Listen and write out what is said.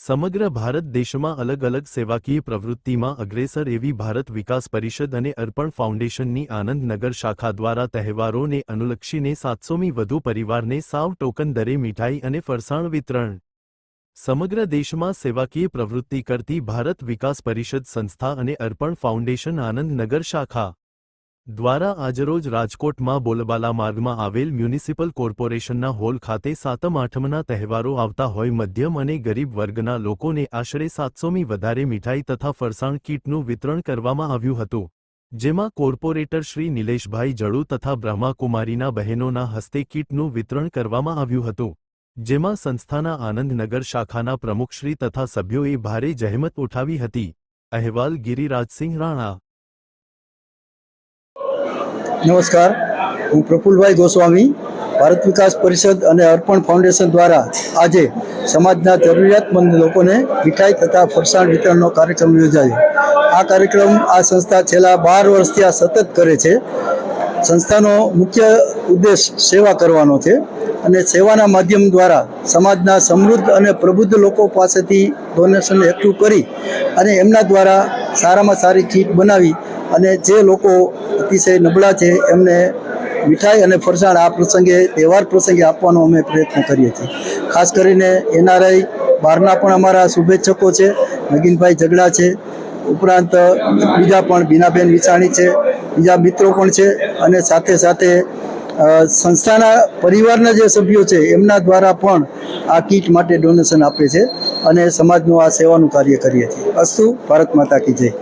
સમગ્ર ભારત દેશમાં અલગ અલગ સેવાકીય પ્રવૃત્તિમાં અગ્રેસર એવી ભારત વિકાસ પરિષદ અને અર્પણ ફાઉન્ડેશનની આનંદનગર શાખા દ્વારા તહેવારોને અનુલક્ષીને સાતસોમી વધુ પરિવારને સાવ ટોકન દરે મીઠાઈ અને ફરસાણ વિતરણ. સમગ્ર દેશમાં સેવાકીય પ્રવૃત્તિ કરતી ભારત વિકાસ પરિષદ સંસ્થા અને અર્પણ ફાઉન્ડેશન આનંદનગર શાખા દ્વારા આજરોજ રાજકોટમાં બોલબાલા માર્ગમાં આવેલ મ્યુનિસિપલ કોર્પોરેશનના હોલ ખાતે સાતમ આઠમના તહેવારો આવતા હોય મધ્યમ અને ગરીબ વર્ગના લોકોને આશરે સાતસોમી વધારે મીઠાઈ તથા ફરસાણ કીટનું વિતરણ કરવામાં આવ્યું હતું, જેમાં કોર્પોરેટર શ્રી નિલેશભાઈ જડુ તથા બ્રહ્માકુમારીના બહેનોના હસ્તે કીટનું વિતરણ કરવામાં આવ્યું હતું, જેમાં સંસ્થાના આનંદનગર શાખાના પ્રમુખશ્રી તથા સભ્યોએ ભારે જહેમત ઉઠાવી હતી. અહેવાલ ગિરિરાજસિંહ રાણા નમસ્કાર. હું પ્રફુલભાઈ ગોસ્વામી, ભારત વિકાસ પરિષદ અને અર્પણ ફાઉન્ડેશન દ્વારા આજે સમાજના જરૂરિયાતમંદ લોકોને મીઠાઈ તથા ફરસાણ વિતરણનો કાર્યક્રમ યોજાયો. આ કાર્યક્રમ આ સંસ્થા છેલ્લા બાર વર્ષથી આ સતત કરે છે. સંસ્થાનો મુખ્ય ઉદ્દેશ સેવા કરવાનો છે અને સેવાના માધ્યમ દ્વારા સમાજના સમૃદ્ધ અને પ્રબુદ્ધ લોકો પાસેથી ડોનેશન એકઠું કરી અને એમના દ્વારા સારામાં સારી કીટ બનાવી અને જે લોકો અતિશય નબળા છે, એમને મીઠાઈ અને ફરસાણ આ પ્રસંગે, તહેવાર પ્રસંગે આપવાનો અમે પ્રયત્ન કરીએ છીએ. ખાસ કરીને એનઆરઆઈ બહારના પણ અમારા શુભેચ્છકો છે, નગીનભાઈ ઝઘડા છે, ઉપરાંત બીજા પણ બીનાબેન વિસાણી છે, બીજા મિત્રો પણ છે અને સાથે સાથે સંસ્થાના પરિવારના જે સભ્યો છે, એમના દ્વારા પણ આ કીટ માટે ડોનેશન આપે છે અને સમાજનું આ સેવાનું કાર્ય કરીએ છીએ. અસ્તુ, ભારત માતા કી જય.